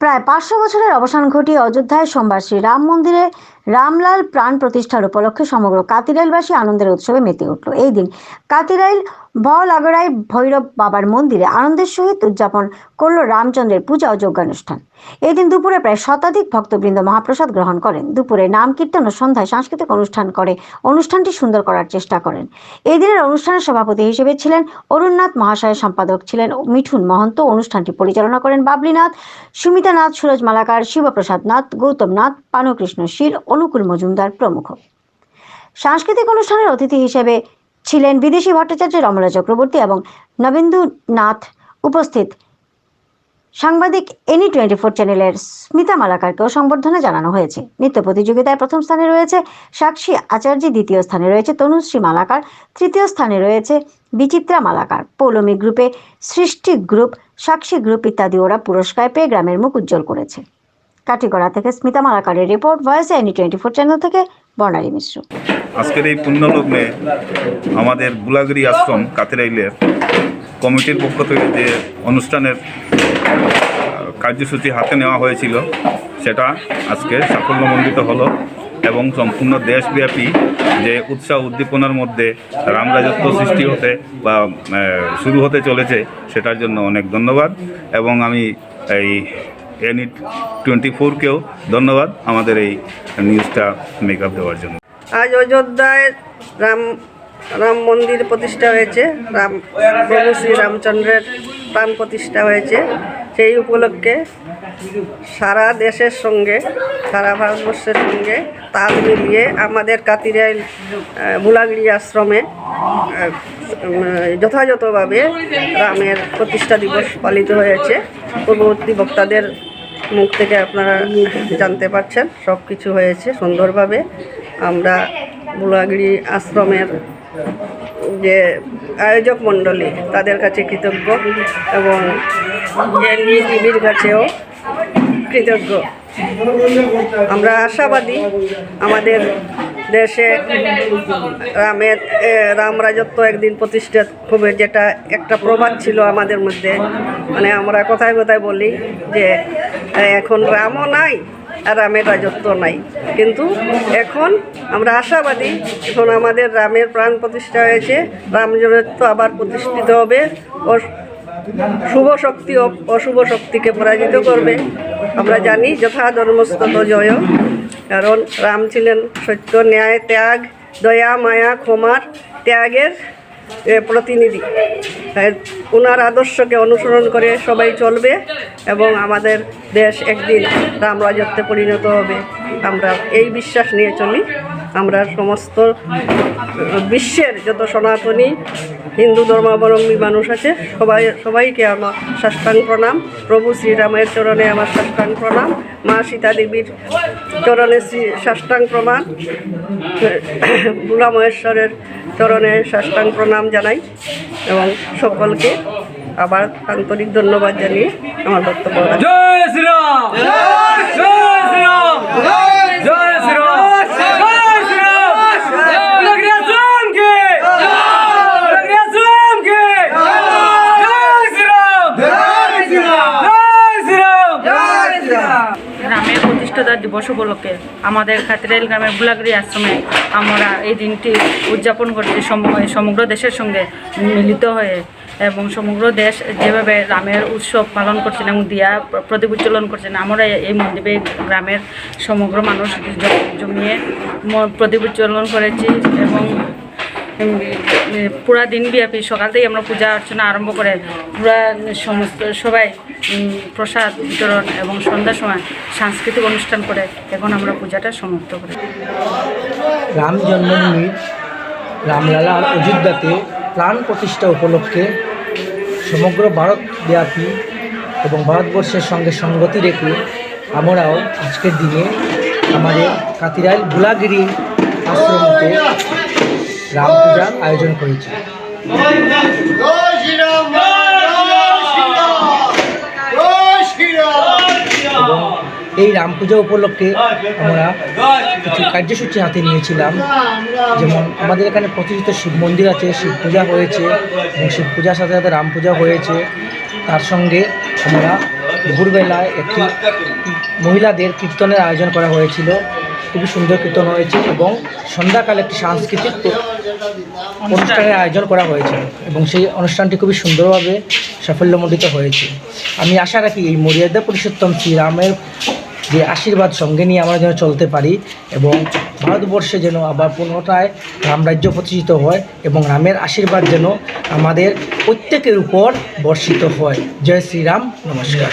প্রায় পাঁচশো বছরের অবসান ঘটিয়ে অযোধ্যায় সোমবার শ্রী রাম মন্দিরে রামলাল প্রাণ প্রতিষ্ঠার উপলক্ষে সমগ্র কাতিরাইলবাসী আনন্দের উৎসবে মেতে উঠল। এই দিন কাতিরাইল বড়লাগড়াই ভৈরব বাবার মন্দিরে আনন্দের সহিত উদযাপন করল রামচন্দ্রের পূজা ও যজ্ঞানুষ্ঠান এই দিন দুপুরে প্রায় শতাধিক ভক্তবৃন্দ মহাপ্রসাদ গ্রহণ করেন। দুপুরে নাম কীর্তন ও সন্ধ্যায় সাংস্কৃতিক অনুষ্ঠান করে অনুষ্ঠানটি সুন্দর করার চেষ্টা করেন। এই দিনের অনুষ্ঠানের সভাপতি হিসেবে ছিলেন অরুণনাথ মহাশয় সম্পাদক ছিলেন মিঠুন মহন্ত। অনুষ্ঠানটি পরিচালনা করেন বাবলিনাথ সুমিতা নাথ সুরজ মালাকার, শিবপ্রসাদ নাথ, গৌতম নাথ, পানকৃষ্ণ শীল অনুকূল মজুমদার প্রমুখ। সাংস্কৃতিক অনুষ্ঠানের অতিথি হিসেবে ছিলেন বিদেশি ভট্টাচার্য রমলা চক্রবর্তী এবং নবেন্দু নাথ উপস্থিত। সাংবাদিক এনি টোয়েন্টি ফোর চ্যানেলের স্মিতা মালাকারকেও সংবর্ধনা জানানো হয়েছে। নৃত্য প্রতিযোগিতায় প্রথম স্থানে রয়েছে সাক্ষী আচার্য, দ্বিতীয় স্থানে রয়েছে তনুশ্রী মালাকার, তৃতীয় স্থানে রয়েছে বিচিত্রা মালাকার। পৌলমী গ্রুপে সৃষ্টি গ্রুপ, সাক্ষী গ্রুপ ইত্যাদি ওরা পুরস্কার পেয়ে গ্রামের মুখ উজ্জ্বল করেছে। কাটিগড়া থেকে Smita মালাকারের report voice any twenty four channel থেকে বর্ণালী মিশ্র। আজকের এই পুণ্যলগ্নে আমাদের বুলাগিরি আশ্রম কাতিরাইলের কমিটির পক্ষ থেকে যে অনুষ্ঠানের কার্যসূচি হাতে নেওয়া হয়েছিল, সেটা আজকে সাফল্যমণ্ডিত হলো এবং সম্পূর্ণ দেশব্যাপী যে উৎসাহ উদ্দীপনার মধ্যে রামরাজত্ব সৃষ্টি হতে বা শুরু হতে চলেছে, সেটার জন্য অনেক ধন্যবাদ এবং আমি এই এনি টোয়েন্টি ফোরকেও ধন্যবাদ আমাদের এই নিউজটা মেক আপ দেওয়ার জন্য। আজ অযোধ্যায় রাম রাম মন্দির প্রতিষ্ঠা হয়েছে। রাম প্রভু শ্রী রামচন্দ্রের প্রাণ প্রতিষ্ঠা হয়েছে। সেই উপলক্ষে সারা দেশের সঙ্গে সারা ভারতবর্ষের সঙ্গে তাল মিলিয়ে আমাদের কাতিরাইল আহ, বুলাগিরি আশ্রমে যথাযথভাবে রামের প্রতিষ্ঠা দিবস পালিত হয়েছে। পূর্ববর্তী বক্তাদের মুখ থেকে আপনারা জানতে পারছেন সব কিছু হয়েছে সুন্দরভাবে। আমরা বুলাগিরি আশ্রমের যে আয়োজক মণ্ডলী, তাদের কাছে কৃতজ্ঞ এবং টিভির কাছেও কৃতজ্ঞ। আমরা আশাবাদী আমাদের দেশে রামের রাম রাজত্ব একদিন প্রতিষ্ঠা হবে যেটা একটা প্রবাদ ছিল আমাদের মধ্যে। মানে আমরা কথায় কথায় বলি যে এখন রামও নাই আর রামের রাজত্ব নাই। কিন্তু এখন আমরা আশাবাদী, এখন আমাদের রামের প্রাণ প্রতিষ্ঠা হয়েছে, রাম রাজত্ব আবার প্রতিষ্ঠিত হবে, ও শুভ শক্তি অশুভ শক্তিকে পরাজিত করবে। আমরা জানি যথা ধর্মস্তত জয়। কারণ রাম ছিলেন সত্য, ন্যায়, ত্যাগ, দয়া, মায়া, ক্ষমার ত্যাগের প্রতিনিধি। ওনার আদর্শকে অনুসরণ করে সবাই চলবে এবং আমাদের দেশ একদিন রাম রাজত্বে পরিণত হবে। আমরা এই বিশ্বাস নিয়ে চলি। আমরা সমস্ত বিশ্বের যত সনাতনী হিন্দু ধর্মাবলম্বী মানুষ আছে, সবাই, সবাইকে আমার সাষ্টাং প্রণাম। প্রভু শ্রীরামের চরণে আমার সাষ্টাং প্রণাম। মা সীতা দেবীর চরণে শ্রী সাষ্টাং প্রণাম। বুলা মহেশ্বরের চরণে সাষ্টাং প্রণাম জানাই এবং সকলকে আবার আন্তরিক ধন্যবাদ জানিয়ে আমার বক্তব্য। জয় জয় শ্রীরাম জয় শ্রীরাম নগরিয়া শ্রীরাম কে নগরিয়া শ্রীরাম কে জয় শ্রীরাম জয় শ্রীরাম জয় শ্রীরাম জয় শ্রীরাম রামের দিবস উপলক্ষে আমাদের খাতিরাইল গ্রামের বুলাগড়ি আশ্রমে আমরা এই দিনটি উদযাপন করছি সম- সমগ্র দেশের সঙ্গে মিলিত হয়ে এবং সমগ্র দেশ যেভাবে রামের উৎসব পালন করছেন এবং দিয়া প্রদীপ উজ্জ্বলন করছেন, আমরা এই- মন্দিরে গ্রামের সমগ্র মানুষ জমিয়ে প্রদীপ উজ্জ্বলন করেছি এবং পুরা দিনব্যাপী সকাল থেকে আমরা পূজা অর্চনা আরম্ভ করে পুরা সমস্ত সবাই প্রসাদ বিতরণ এবং সন্ধ্যার সময় সাংস্কৃতিক অনুষ্ঠান করে এখন আমরা পূজাটা সমাপ্ত করি। রাম জন্মভূমির রামলালার অযোধ্যাতে প্রাণ প্রতিষ্ঠা উপলক্ষে সমগ্র ভারতব্যাপী এবং ভারতবর্ষের সঙ্গে সঙ্গতি রেখে আমরাও আজকের দিনে আমাদের কাতিরাইল বুলাগিরি আশ্রমতে রাম পূজার আয়োজন করেছি এবং এই রাম পূজা উপলক্ষে আমরা কিছু কার্যসূচি হাতে নিয়েছিলাম। যেমন আমাদের এখানে প্রতিষ্ঠিত শিব মন্দির আছে শিব পূজা হয়েছে এবং শিব পূজার সাথে সাথে রাম পূজা হয়েছে। তার সঙ্গে আমরা দুপুরবেলায় একটি মহিলাদের কীর্তনের আয়োজন করা হয়েছিল। খুবই সুন্দর কীর্তন হয়েছে এবং সন্ধ্যাকালে একটি সাংস্কৃতিক অনুষ্ঠানের আয়োজন করা হয়েছে এবং সেই অনুষ্ঠানটি খুবই সুন্দরভাবে সাফল্যমণ্ডিত হয়েছে। আমি আশা রাখি এই মর্যাদা পুরুষোত্তম শ্রীরামের যে আশীর্বাদ সঙ্গে নিয়ে আমরা যেন চলতে পারি এবং ভারতবর্ষে যেন আবার পুনরায় রামরাজ্য প্রতিষ্ঠিত হয় এবং রামের আশীর্বাদ যেন আমাদের প্রত্যেকের উপর বর্ষিত হয়। জয় শ্রীরাম, নমস্কার।